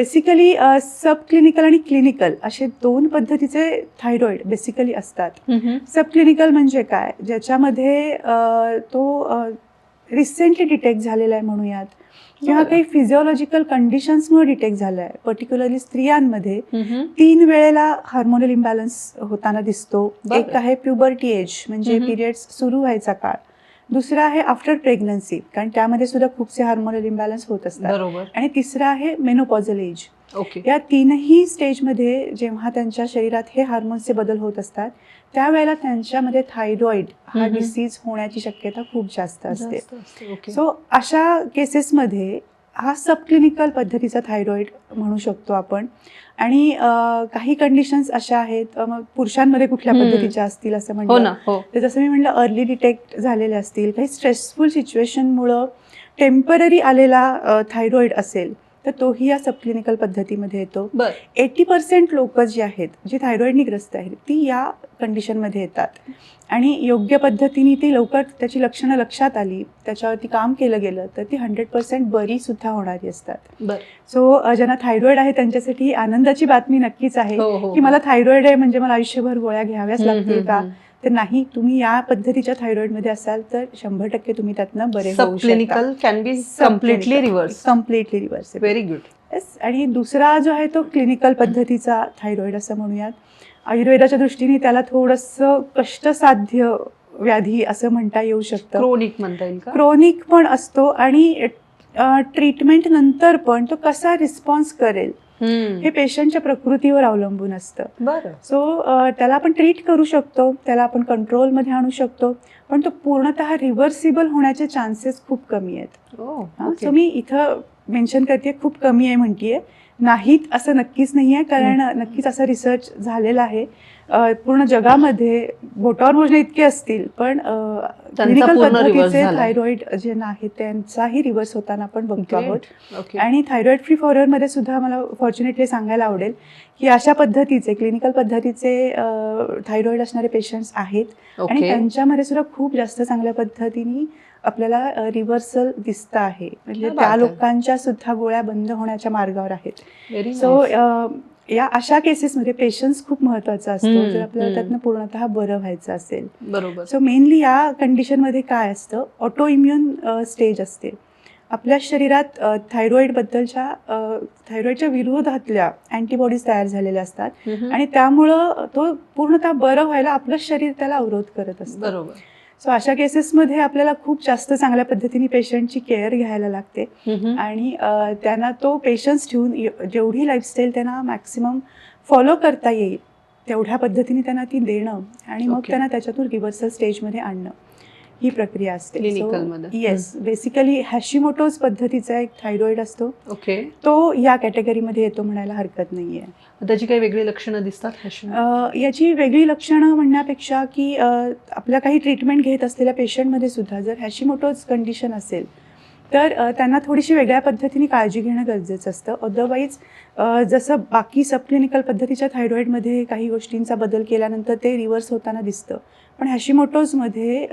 Basically sub clinical आणि clinical असे दोन पद्धतीचे थायरॉइड बेसिकली असतात. सब क्लिनिकल म्हणजे काय? ज्याच्यामध्ये तो रिसेंटली डिटेक्ट झालेला आहे म्हणूयात. किंवा. काही फिजिओलॉजिकल कंडिशन्समुळे डिटेक्ट झालं आहे. पर्टिक्युलरली स्त्रियांमध्ये तीन वेळेला हार्मोनल इम्बॅलन्स होताना दिसतो. एक आहे प्युबर्टी एज म्हणजे. पिरियड्स सुरू व्हायचा काळ. दुसरा आहे आफ्टर प्रेग्नन्सी कारण त्यामध्ये सुद्धा खूपसे हार्मोनल इम्बॅलन्स होत असतात. बरोबर. आणि तिसरा आहे मेनोपॉझल एज ओके या तीनही स्टेजमध्ये जेव्हा त्यांच्या शरीरात हे हार्मोन्सचे बदल होत असतात त्यावेळेला त्यांच्यामध्ये थायरॉइड हा. डिसीज होण्याची शक्यता खूप जास्त असते. सो अशा केसेसमध्ये हा सब क्लिनिकल पद्धतीचा थायरॉइड म्हणू शकतो आपण. आणि काही कंडिशन्स अशा आहेत मग पुरुषांमध्ये कुठल्या. पद्धतीच्या असतील असं हो म्हणलं ना हो. तर जसं मी म्हटलं अर्ली डिटेक्ट झालेले असतील. काही स्ट्रेसफुल सिच्युएशनमुळं टेंपररी आलेला थायरॉइड असेल. तर तोही या सबक्लिनिकल पद्धतीमध्ये येतो. एटी पर्सेंट लोक जी आहेत जी थायरॉइडनी ग्रस्त आहेत ती या कंडिशनमध्ये येतात. आणि योग्य पद्धतीने ती लवकर त्याची लक्षणं लक्षात आली त्याच्यावरती काम केलं गेलं तर ती हंड्रेड पर्सेंट बरी सुद्धा होणारी असतात. सो ज्यांना थायरॉइड आहे त्यांच्यासाठी ही आनंदाची बातमी नक्कीच आहे हो हो की मला थायरॉइड आहे म्हणजे मला आयुष्यभर गोळ्या घ्याव्याच लागतील का. तर नाही तुम्ही या पद्धतीच्या थायरॉइडमध्ये असाल तर शंभर टक्के तुम्ही त्यातनं बरे होऊ clinical can be completely reverse completely reverse very good yes आणि दुसरा जो आहे तो क्लिनिकल पद्धतीचा थायरॉइड असं म्हणूयात. आयुर्वेदाच्या दृष्टीने त्याला थोडंसं कष्टसाध्य व्याधी असं म्हणता येऊ शकतं. क्रोनिक म्हणता येईल क्रोनिक पण असतो आणि ट्रीटमेंट नंतर पण तो कसा रिस्पॉन्स करेल. हे पेशंटच्या प्रकृतीवर अवलंबून असतं बरं सो त्याला आपण ट्रीट करू शकतो त्याला आपण कंट्रोलमध्ये आणू शकतो पण तो पूर्णतः रिव्हर्सिबल होण्याचे चान्सेस खूप कमी आहेत. सो मी इथं मेन्शन करते खूप कमी आहे म्हणतीये नाहीत असं नक्कीच नाही आहे कारण नक्कीच असा रिसर्च झालेला आहे. पूर्ण जगामध्ये बोटावर मोजणे इतके असतील पण क्लिनिकल पद्धतीचे. थायरॉइड जे आहेत त्यांचाही रिव्हर्स होताना आपण बघतो आहोत. आणि थायरॉइड फ्री फॉरवर्डमध्ये सुद्धा मला फॉर्च्युनेटली सांगायला आवडेल की अशा पद्धतीचे क्लिनिकल पद्धतीचे थायरॉइड असणारे पेशंट्स आहेत. आणि त्यांच्यामध्ये सुद्धा खूप जास्त चांगल्या पद्धतीने आपल्याला रिव्हर्सल दिसत आहे. म्हणजे त्या. लोकांच्या सुद्धा गोळ्या बंद होण्याच्या मार्गावर आहेत. सो या अशा केसेसमध्ये पेशन्स खूप महत्त्वाचा असतो. जर आपल्याला. त्यातनं पूर्णतः बरं व्हायचं असेल. बरोबर. सो मेनली या कंडिशनमध्ये काय असतं? ऑटो इम्युन स्टेज असते. आपल्या शरीरात थायरॉईडबद्दलच्या थायरॉईडच्या विरोधातल्या अँटीबॉडीज तयार झालेल्या असतात. आणि त्यामुळं तो पूर्णतः बरं व्हायला आपलं शरीर त्याला अवरोध करत असतं. बरोबर. सो अशा केसेसमध्ये आपल्याला खूप जास्त चांगल्या पद्धतीने पेशंटची केअर घ्यायला लागते. आणि त्यांना तो पेशन्स ठेवून जेवढी लाईफस्टाईल त्यांना मॅक्सिमम फॉलो करता येईल तेवढ्या पद्धतीने त्यांना ती देणं आणि मग. त्यांना त्याच्यातून रिव्हर्सल स्टेजमध्ये आणणं ही प्रक्रिया असते. येस बेसिकली हॅशिमोटोज पद्धतीचा एक थायरॉइड असतो ओके तो या कॅटेगरीमध्ये येतो म्हणायला हरकत नाहीये त्याची काही वेगळी लक्षणं दिसतात याची वेगळी लक्षणं म्हणण्यापेक्षा की आपल्या काही ट्रीटमेंट घेत असलेल्या पेशंटमध्ये सुद्धा जर हॅशिमोटोज कंडिशन असेल तर त्यांना थोडीशी वेगळ्या पद्धतीने काळजी घेणं गरजेचं असतं. अदरवाईज जसं बाकी सबक्लिनिकल पद्धतीच्या थायरॉईडमध्ये काही गोष्टींचा बदल केल्यानंतर ते रिव्हर्स होताना दिसतं. पण हॅशिमोटोजमध्ये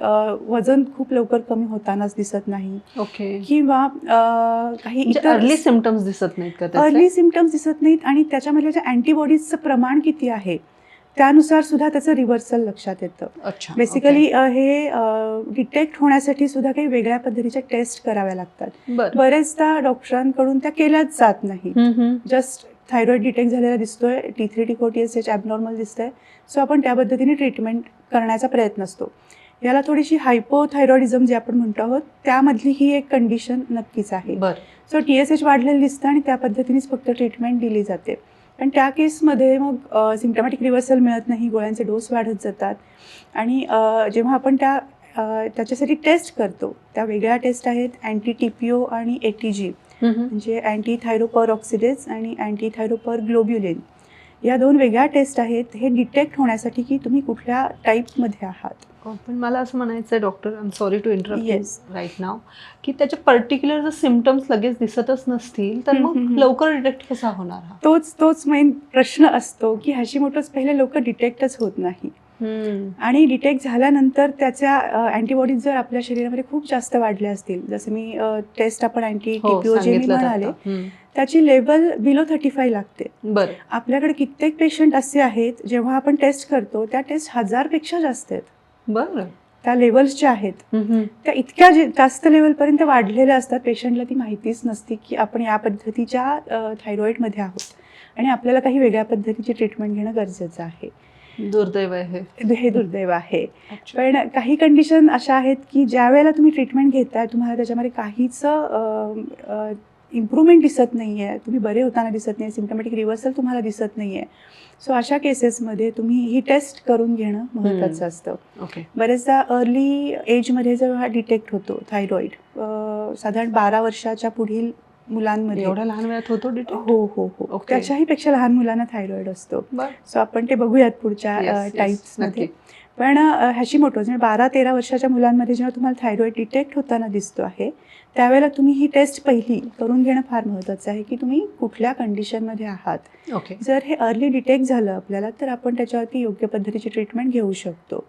वजन खूप लवकर कमी होतानाच दिसत नाही. ओके. किंवा काही म्हणजे इतर अर्ली सिमटम्स दिसत नाहीत का? अर्ली सिमटम्स दिसत नाहीत आणि त्याच्यामधल्या ज्या अँटीबॉडीजचं प्रमाण किती आहे त्यानुसार सुद्धा त्याचं रिव्हर्सल लक्षात येतं. अच्छा बेसिकली हे डिटेक्ट होण्यासाठी सुद्धा काही वेगळ्या पद्धतीच्या टेस्ट कराव्या लागतात. बरेचदा डॉक्टरांकडून त्या केल्याच जात नाही. जस्ट थायरॉइड डिटेक्ट झालेला दिसतोय T three T four T S H abnormal दिसतंय. सो आपण त्या पद्धतीने ट्रीटमेंट करण्याचा प्रयत्न असतो. याला थोडीशी हायपोथायरॉइडिझम जे आपण म्हणतो आहोत त्यामधली ही एक कंडिशन नक्कीच आहे. सो टी एस एच वाढलेलं दिसतं आणि त्या पद्धतीनेच फक्त ट्रीटमेंट दिली जाते. पण त्या केसमध्ये मग सिम्टमॅटिक रिव्हर्सल मिळत नाही गोळ्यांचे डोस वाढत जातात. आणि जेव्हा आपण त्या त्याच्यासाठी टेस्ट करतो त्या वेगळ्या टेस्ट आहेत अँटी टी पी ओ आणि ए टी जी हम्म, हम्म. म्हणजे अँटी थायरोपर ऑक्सिडेज आणि अँटी थायरोपर ग्लोब्युलिन या दोन वेगळ्या टेस्ट आहेत हे डिटेक्ट होण्यासाठी की तुम्ही कुठल्या टाईपमध्ये आहात पण मला असं म्हणायचं आहे doctor I am sorry to interrupt. Right नाव की त्याचे पर्टिक्युलर जर सिमटम्स लगेच दिसतच नसतील तर मग. लवकर डिटेक्ट कसा होणार तोच तोच मेन प्रश्न असतो की हॅशिमोटोज पहिले लवकर डिटेक्टच होत नाही. आणि डिटेक्ट झाल्यानंतर त्याच्या अँटीबॉडीज जर आपल्या शरीरामध्ये खूप जास्त वाढल्या असतील जसं मी टेस्ट आपण अँटी हो, जे म्हणाले. त्याची लेवल बिलो थर्टी फाय लागते. आपल्याकडे कित्येक पेशंट असे आहेत जेव्हा आपण टेस्ट करतो त्या टेस्ट हजारपेक्षा जास्त आहेत. बरं. त्या लेवल्सच्या आहेत. त्या इतक्या जास्त लेवलपर्यंत वाढलेल्या असतात पेशंटला ती माहितीच नसते की आपण या पद्धतीच्या थायरॉईडमध्ये आहोत. आणि आपल्याला काही वेगळ्या पद्धतीची ट्रीटमेंट घेणं गरजेचं आहे. दुर्दैव आहे. हे दुर्दैव आहे. पण काही कंडिशन अशा आहेत की ज्या वेळेला तुम्ही ट्रीटमेंट घेताय तुम्हाला त्याच्यामध्ये काहीच इम्प्रूव्हमेंट दिसत नाही आहे तुम्ही बरे होताना दिसत नाही सिम्टमॅटिक रिव्हर्सल तुम्हाला दिसत नाही आहे सो अशा केसेसमध्ये तुम्ही ही टेस्ट करून घेणं महत्त्वाचं असतं. ओके बरेचदा अर्ली एजमध्ये जेव्हा डिटेक्ट होतो थायरॉईड साधारण बारा वर्षाच्या पुढील मुलांमध्ये. एवढ्या लहान वयात होतो हो हो हो. Okay. त्याच्याही पेक्षा लहान मुलांना थायरॉईड असतो. सो आपण ते बघूयात पुढच्या टाईप्समध्ये. पण हॅशी मोटोज म्हणजे बारा तेरा वर्षाच्या मुलांमध्ये जेव्हा तुम्हाला थायरॉईड डिटेक्ट होताना दिसतो आहे त्यावेळेला तुम्ही ही टेस्ट पहिली करून घेणं फार महत्त्वाचं आहे की तुम्ही कुठल्या कंडिशनमध्ये आहात. ओके. जर हे अर्ली डिटेक्ट झालं आपल्याला तर आपण त्याच्यावरती योग्य पद्धतीची ट्रीटमेंट घेऊ शकतो.